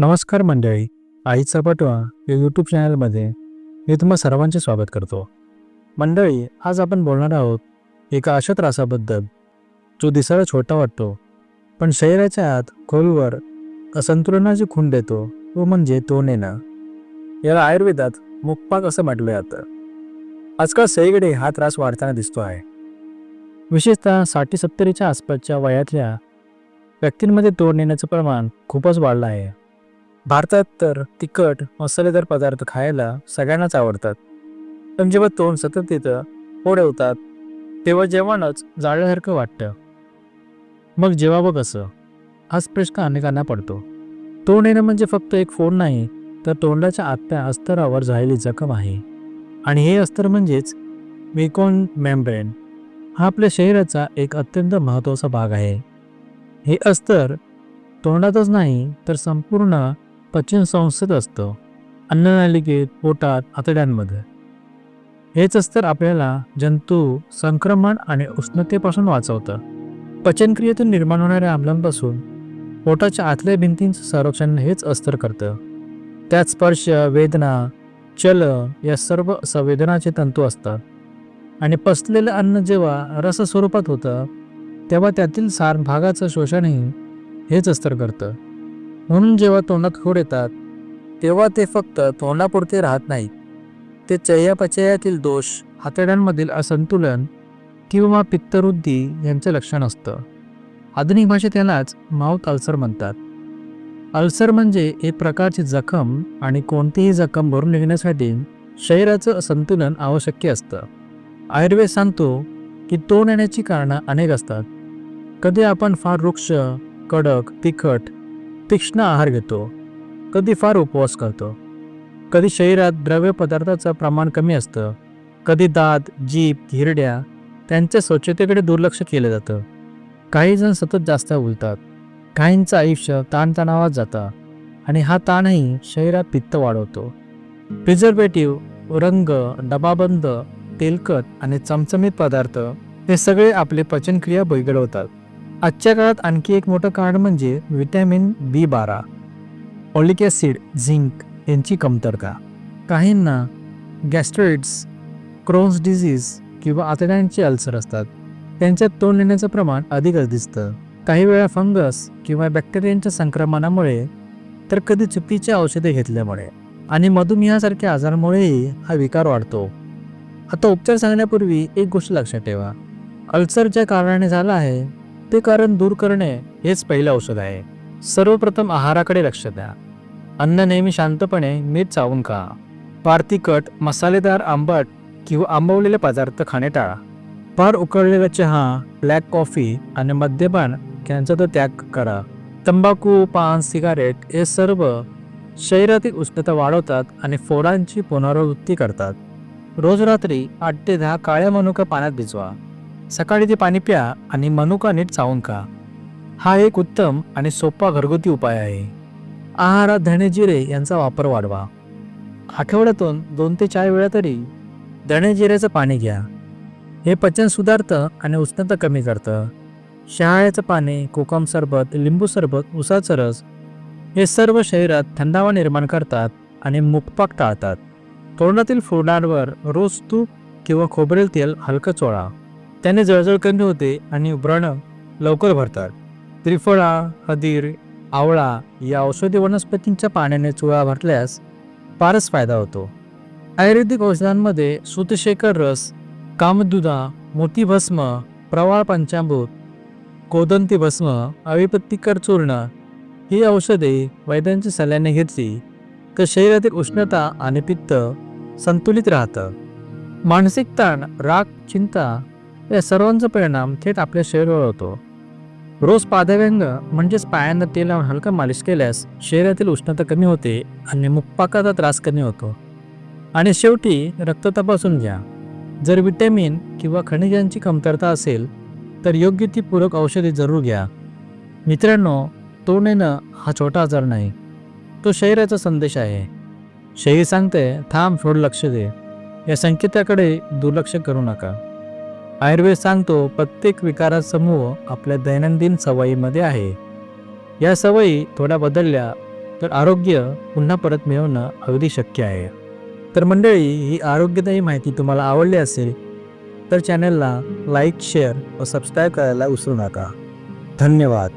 नमस्कार मंडळी आईचा पटवा या यूट्यूब चॅनलमध्ये मी तुम्हा सर्वांचे स्वागत करतो. मंडळी आज आपण बोलणार आहोत एका अशा त्रासाबद्दल जो दिसायला छोटा वाटतो पण शरीराच्या आत खोलवर असंतुलनाची खूण देतो म्हणजे तो म्हणजे तोंड येणं याला आयुर्वेदात मुखपाक असं म्हटलं जातं. आजकाल सगळीकडे हा त्रास वाढताना दिसतो आहे. विशेषतः साठी सत्तरीच्या आसपासच्या वयातल्या व्यक्तींमध्ये तोंड येण्याचं प्रमाण खूपच वाढलं आहे. भारतात तर तिखट मसालेदार पदार्थ खायला सगळ्यांनाच आवडतात. पण जेव्हा तोंड सतत तिथं ओढवतात तेव्हा जेवणच जाळल्यासारखं वाटतं. मग जेवावं कसं? हाच प्रश्न अनेकांना पडतो. तोंड येणं म्हणजे फक्त एक फोन नाही तर तोंडाच्या आतल्या अस्तरावर झालेली जखम आहे. आणि हे अस्तर म्हणजेच मेकोन मेम्ब्रेन. हा आपल्या शरीराचा एक अत्यंत महत्त्वाचा भाग आहे. हे अस्तर तोंडातच नाही तर संपूर्ण पचन संस्थेत असतं. अन्ननालिकेत पोटात आतड्यांमध्ये. हेच अस्तर आपल्याला जंतू संक्रमण आणि उष्णतेपासून वाचवतं. पचनक्रियेतून निर्माण होणाऱ्या आमलांपासून पोटाच्या आतल्या भिंतींचं संरक्षण हेच अस्तर करतं. त्यात स्पर्श वेदना चल या सर्व संवेदनाचे तंतू असतात. आणि पसलेलं अन्न जेव्हा रस स्वरूपात होतं तेव्हा त्यातील सार भागाचं शोषणही हेच अस्तर करतं. म्हणून जेव्हा तोंडात खोड येतात तेव्हा ते फक्त तोंडापुरते राहत नाहीत. ते चयापचयातील दोष हातड्यांमधील असंतुलन किंवा पित्तवृद्धी यांचं लक्षण असतं. आधुनिक भाषेत यालाच माउथ अल्सर म्हणतात. अल्सर म्हणजे एक प्रकारची जखम आणि कोणतीही जखम भरून निघण्यासाठी शरीराचं संतुलन आवश्यक असतं. आयुर्वेद सांगतो की तोंड येण्याची कारणं अनेक असतात. कधी आपण फार वृक्ष कडक तिखट तीक्ष्ण आहार घेतो. कधी फार उपवास करतो. कधी शरीरात द्रव्य पदार्थाचं प्रमाण कमी असतं. कधी दात जीभ हिरड्या त्यांच्या स्वच्छतेकडे दुर्लक्ष केलं जातं. काही जण सतत जास्त उलतात. काहींचं आयुष्य ताणतणावात जातं. आणि हा ताणही शरीरात पित्त वाढवतो. प्रिझर्वेटिव्ह रंग डबाबंद तेलकट आणि चमचमीत पदार्थ हे सगळे आपले पचनक्रिया बिघडवतात. आजच्या काळात आणखी एक मोठं कारण म्हणजे व्हिटॅमिन बी बारा ऑलिक ॲसिड झिंक यांची कमतरता. काहींना गॅस्ट्रोइड्स क्रोन्स डिझीज किंवा आतड्यांचे अल्सर असतात. त्यांच्यात तोंड येण्याचं प्रमाण अधिकच दिसतं. काही वेळा फंगस किंवा बॅक्टेरियांच्या संक्रमणामुळे तर कधी चुकीची औषधे घेतल्यामुळे. आणि मधुमेहासारख्या आजारामुळेही हा विकार वाढतो. आता उपचार सांगण्यापूर्वी एक गोष्ट लक्षात ठेवा. अल्सर ज्या कारणाने झाला आहे ते कारण दूर करणे हेच पहिलं औषध आहे. सर्वप्रथम आहाराकडे लक्ष द्या. अन्न नेहमी शांतपणे मीठ चावून खा. फार तिखट मसालेदार आंबट किंवा आंबवलेले पदार्थ खाणे टाळा. फार उकळलेला चहा ब्लॅक कॉफी आणि मद्यपान यांचा तर त्याग करा. तंबाखू पान सिगारेट हे सर्व शरीरातील उष्णता वाढवतात आणि फोडांची पुनरावृत्ती करतात. रोज रात्री आठ ते दहा काळ्या मनुका पाण्यात भिजवा. सकाळी ते पाणी प्या आणि मनुका नीट चावून खा. हा एक उत्तम आणि सोपा घरगुती उपाय आहे. आहारात धणे जिरे यांचा वापर वाढवा. आठवड्यातून दोन ते चार वेळा तरी धणे जिऱ्याचं पाणी घ्या. हे पचन सुधारतं आणि उष्णता कमी करतं. शहाळ्याचं पाणी कोकम सरबत लिंबू सरबत उसाचं रस हे सर्व शरीरात थंडावा निर्माण करतात आणि मुखपाक टाळतात. तोंडातील फोडांवर रोज तूप किंवा खोबरेल तेल हलकं चोळा. त्याने जळजळ कमी होते आणि व्रण लवकर भरतात. त्रिफळा हदीर आवळा या औषधी वनस्पतींच्या पाण्याने चुळा भरल्यास फारच फायदा होतो. आयुर्वेदिक औषधांमध्ये सुतशेखर रस कामदुधा मोती भस्म प्रवाळ पंचामृत कोदंती भस्म अविपत्तिकर चूर्ण ही औषधे वैद्यांच्या सल्ल्याने घेतली तर शरीरातील उष्णता आणि पित्त संतुलित राहतं. मानसिक ताण राग चिंता या सर्वांचा परिणाम थेट आपल्या शरीरावर होतो. रोज पादव्यंग म्हणजेच पायांना तेल लावून हलका मालिश केल्यास शरीरातील उष्णता कमी होते आणि मुखपाकाचा त्रास कमी होतो. आणि शेवटी रक्त तपासून घ्या. जर विटॅमिन किंवा खनिजांची कमतरता असेल तर योग्य ती पूरक औषधे जरूर घ्या. मित्रांनो तोंड येणं हा छोटा आजार नाही. तो शरीराचा संदेश आहे. शरीर सांगते थांब सोड लक्ष दे. या संकेताकडे दुर्लक्ष करू नका. आयुर्वेद सांगतो प्रत्येक विकारात समूह आपल्या दैनंदिन सवयीमध्ये आहे. या सवयी थोड्या बदलल्या तर आरोग्य पुन्हा परत मिळवणं अगदी शक्य आहे. तर मंडळी ही आरोग्यदायी माहिती तुम्हाला आवडली असेल तर चॅनलला लाईक शेअर व सबस्क्राईब करायला विसरू नका. धन्यवाद.